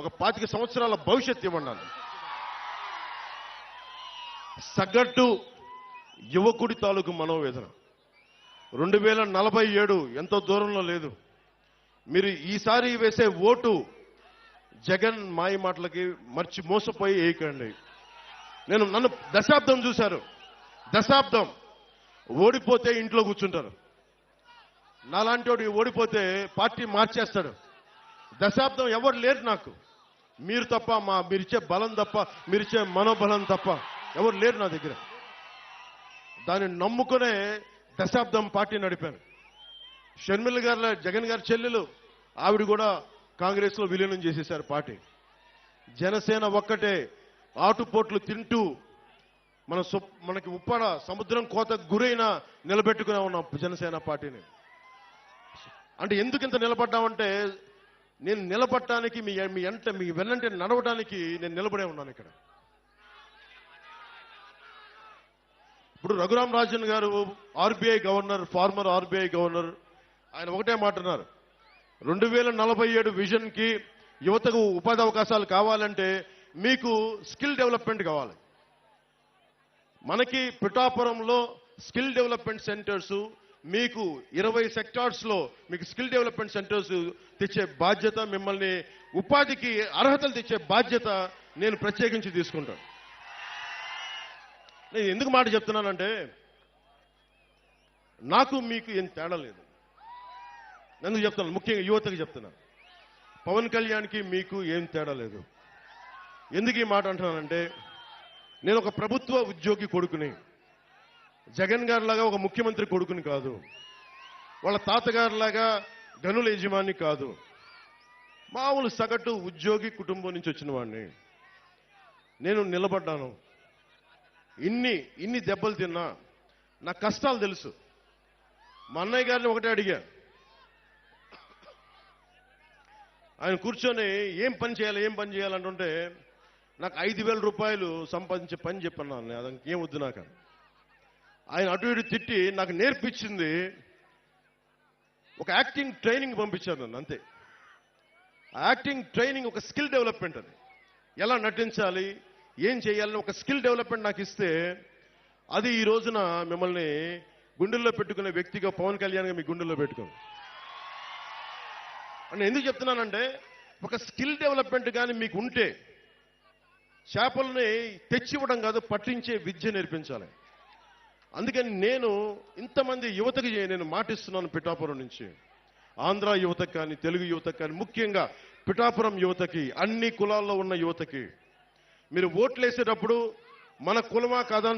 ఒక పాతిక సంవత్సరాల భవిష్యత్తు ఇవ్వండి సగటు యువకుడి తాలూకు మనోవేదన. రెండు వేల నలభై ఏడు ఎంతో దూరంలో లేదు. మీరు ఈసారి వేసే ఓటు జగన్ మాయ మాటలకి మర్చి మోసపోయి వేయకండి నేను నన్ను దశాబ్దం చూశారు. దశాబ్దం ఓడిపోతే ఇంట్లో కూర్చుంటారు. నాలాంటి వాడు ఓడిపోతే పార్టీ మార్చేస్తాడు. దశాబ్దం ఎవరు లేరు నాకు. మీరు తప్ప మా మీరిచ్చే బలం తప్ప మీరిచ్చే మనోబలం తప్ప ఎవరు లేరు నా దగ్గర. దాన్ని నమ్ముకునే దశాబ్దం పార్టీ నడిపాను. షర్మిల గారు జగన్ గారి చెల్లెలు ఆవిడ కూడా కాంగ్రెస్లో విలీనం చేసేశారు పార్టీ. జనసేన ఒక్కటే ఆటుపోట్లు తింటూ మన మనకి ఉప్పాడ సముద్రం కోత గురైన నిలబెట్టుకునే ఉన్నాం జనసేన పార్టీని. అంటే ఎందుకు ఇంత నిలబడ్డామంటే నేను నిలబడటానికి మీ మీ ఎంట మీ వెన్నంటే నడవడానికి నేను నిలబడే ఉన్నాను ఇక్కడ. ఇప్పుడు Raghuram Rajan garu RBI governor former RBI governor ఆయన ఒకటే మాటన్నారు రెండు వేల నలభై ఏడు విజన్కి యువతకు ఉపాధి అవకాశాలు కావాలంటే మీకు స్కిల్ డెవలప్మెంట్ కావాలి. మనకి పిఠాపురంలో స్కిల్ డెవలప్మెంట్ సెంటర్స్ మీకు ఇరవై సెక్టార్స్లో మీకు స్కిల్ డెవలప్మెంట్ సెంటర్స్ తెచ్చే బాధ్యత మిమ్మల్ని ఉపాధికి అర్హతలు తెచ్చే బాధ్యత నేను ప్రత్యేకించి తీసుకుంటాను. నేను ఎందుకు మాట చెప్తున్నానంటే నాకు మీకు ఏం తేడా లేదు. ఎందుకు చెప్తున్నాను? ముఖ్యంగా యువతకు చెప్తున్నాను. పవన్ కళ్యాణ్కి మీకు ఏం తేడా లేదు. ఎందుకు ఈ మాట అంటున్నానంటే నేను ఒక ప్రభుత్వ ఉద్యోగి కొడుకుని జగన్ గారిలాగా ఒక ముఖ్యమంత్రి కొడుకుని కాదు. వాళ్ళ తాతగారిలాగా గనుల యజమాని కాదు. మామూలు సగటు ఉద్యోగి కుటుంబం నుంచి వచ్చిన వాడిని. నేను నిలబడ్డాను. ఇన్ని ఇన్ని దెబ్బలు తిన్నా నా కష్టాలు తెలుసు. మా అన్నయ్య గారిని ఒకటే అడిగా. ఆయన కూర్చొని ఏం పని చేయాలి ఏం పని చేయాలంటుంటే నాకు ఐదు వేల రూపాయలు సంపాదించే పని చెప్పన్నాను. అన్నయ్య ఏం వద్దు నాకు ఆయన అటు ఇటు తిట్టి నాకు నేర్పించింది. ఒక యాక్టింగ్ ట్రైనింగ్ పంపించాను నన్ను అంతే. యాక్టింగ్ ట్రైనింగ్ ఒక స్కిల్ డెవలప్మెంట్ అది. ఎలా నటించాలి ఏం చేయాలని ఒక స్కిల్ డెవలప్మెంట్ నాకు ఇస్తే అది ఈ రోజున మిమ్మల్ని గుండెల్లో పెట్టుకునే వ్యక్తిగా పవన్ కళ్యాణ్గా మీ గుండెల్లో పెట్టుకోండి అని ఎందుకు చెప్తున్నానంటే ఒక స్కిల్ డెవలప్మెంట్ కానీ మీకు ఉంటే చేపల్ని తెచ్చివ్వడం కాదు పట్టించే విద్య నేర్పించాలి. అందుకని నేను ఇంతమంది యువతకి నేను మాటిస్తున్నాను పిఠాపురం నుంచి. ఆంధ్ర యువతకు కానీ తెలుగు యువతకు కానీ ముఖ్యంగా పిఠాపురం యువతకి అన్ని కులాల్లో ఉన్న యువతకి. మీరు ఓట్లేసేటప్పుడు మన కులమా కాదా